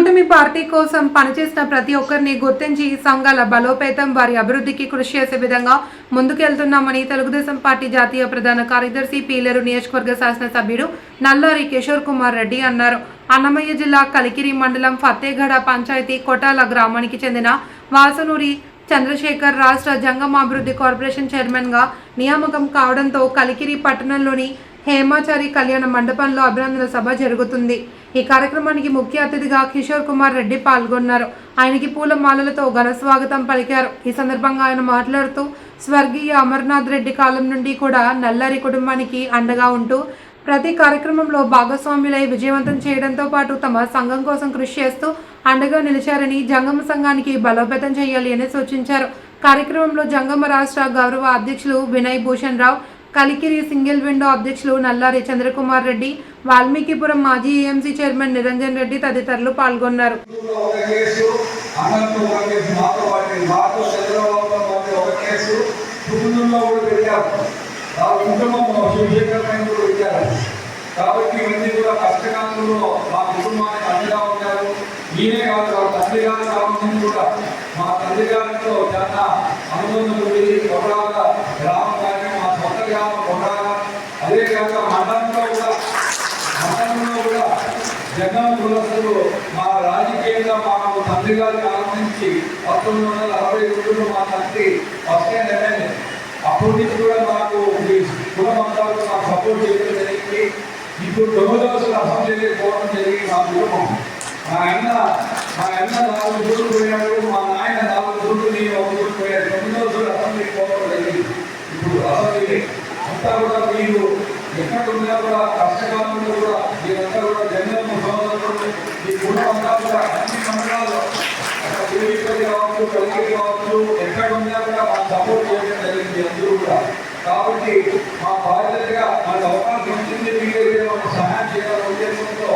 కూటమి పార్టీ కోసం పనిచేసిన ప్రతి ఒక్కరిని గుర్తించి సంఘాల బలోపేతం వారి అభివృద్ధికి కృషి చేసే విధంగా ముందుకెళ్తున్నామని తెలుగుదేశం పార్టీ జాతీయ ప్రధాన కార్యదర్శి పీలేరు నియోజకవర్గ శాసనసభ్యుడు నల్లారి కిషోర్ కుమార్ రెడ్డి అన్నారు. అన్నమయ్య జిల్లా కలికిరి మండలం ఫతేగడ పంచాయతీ కొటాల గ్రామానికి చెందిన వాసనూరి చంద్రశేఖర్ రాష్ట్ర జంగమాభివృద్ధి కార్పొరేషన్ చైర్మన్గా నియామకం కావడంతో కలికిరి పట్టణంలోని హేమాచారి కళ్యాణ మండపంలో అభినందన సభ జరుగుతుంది. ఈ కార్యక్రమానికి ముఖ్య అతిథిగా కిషోర్ కుమార్ రెడ్డి పాల్గొన్నారు. ఆయనకి పూల మాలలతో ఘన స్వాగతం పలికారు. ఈ సందర్భంగా ఆయన మాట్లాడుతూ స్వర్గీయ అమర్నాథ్ రెడ్డి కాలం నుండి కూడా నల్లారి కుటుంబానికి అండగా ఉంటూ ప్రతి కార్యక్రమంలో భాగస్వాములై విజయవంతం చేయడంతో పాటు తమ సంఘం కోసం కృషి చేస్తూ అండగా నిలిచారని జంగమ సంఘానికి బలోపేతం చేయాలి అని సూచించారు. కార్యక్రమంలో జంగమ రాష్ట్ర గౌరవ అధ్యక్షులు వినయ్ భూషణ్ రావు కలికిరి సింగిల్ విండో అధ్యక్షులు నల్లారి చంద్రకుమార్ రెడ్డి వాల్మీకిపురం మాజీ ఏఎంసీ చైర్మన్ నిరంజన్ రెడ్డి తదితరులు పాల్గొన్నారు. కాబట్టి ఇవన్నీ కూడా కష్టకాలంలో మా కుటుంబానికి అండగా ఈయనే కాదు తండ్రి కూడా మా తండ్రి గారితో చాలా అనుబంధం ఉంది కొడాల జగన్ కులస్తులు మా రాజకీయంగా మా తండ్రి గారికి కాలం నుంచి పంతొమ్మిది వందల అరవై ఒకటిలో మా తండ్రి ఫస్ట్ టైం ఎమ్మెల్యే. అప్పటి నుంచి కూడా మాకు ఈ కులం మాకు సపోర్ట్ చేయడం జరిగింది. ఇప్పుడు రోజులు అసెంబ్లీకి పోవడం జరిగింది మా కుటుంబం మా అన్న మా అన్న నాలుగు దూరం పోయాడు మా నాయన నాలుగు దూరం నేను ఒక దూరం పోయాడు తొమ్మిదవసలు అసెంబ్లీకి పోవడం జరిగింది. ఇప్పుడు అసెంబ్లీ అంతా కూడా మీరు ఎక్కడ ఉన్నా కూడా కష్టకాలంలో కూడా అన్ని మండలాల్లో అక్కడ కావచ్చు కలిగి కావచ్చు ఎక్కడ ఉన్నా కూడా మాకు సపోర్ట్ చేయడం జరిగింది అందరూ కూడా కాబట్టి మా బాధ్యతగా మనకు అవకాశం వచ్చింది మీరైతే మనకు సహాయం చేయాలనే ఉద్దేశంతో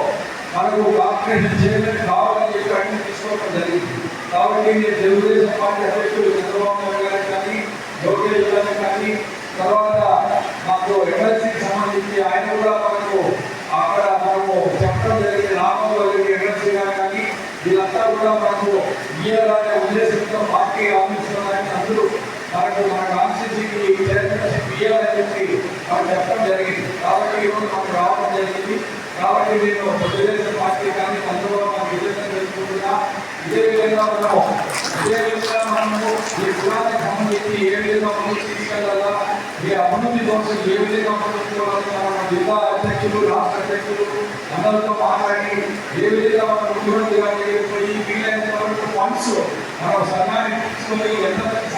మనకు కార్పొరేషన్ చైర్మన్ కావాలని చెప్పి అన్ని తీసుకోవడం జరిగింది. కాబట్టి నేను తెలుగుదేశం పార్టీ అధ్యక్షుడు చంద్రబాబు నాయుడు గారికి కానీ లోకేష్ గారికి కానీ తర్వాత మాకు ఎమ్మెల్సీకి సంబంధించి ఆయన కూడా మనకు అక్కడ మనము చెప్పడం జరిగింది నామంలో జరిగిన ఎమ్మెల్సీ గారు కానీ వీళ్ళంతా కూడా మనకు ఇయ్యాలనే ఉద్దేశంతో పార్టీ ఆఫీసులని అందరూ మనకు మన కాన్స్టిట్యూన్సీకి చైర్మన్షిప్ ఇయ్యాలని చెప్పి మనకు చెప్పడం జరిగింది. కాబట్టి ఈరోజు మనకు రావడం జరిగింది. కాబట్టి నేను తెలుగుదేశం పార్టీ కానీ అందరూ మనం విజయం తెలుసుకుంటున్నా. ఇదే విధంగా మనం ఇదే విధంగా మనము ఈ కులానికి సంబంధించి ఏ విధంగా ముందుకు తీసుకెళ్ళాలా? ఈ అభివృద్ధి కోసం ఏ విధంగా ముందుకోవాలని మన జిల్లా అధ్యక్షులు రాష్ట్ర అధ్యక్షులు అందరితో మాట్లాడి ఏ విధంగా మనం ముఖ్యమంత్రి గారు పోయి முறை எண்ணப்பட்டு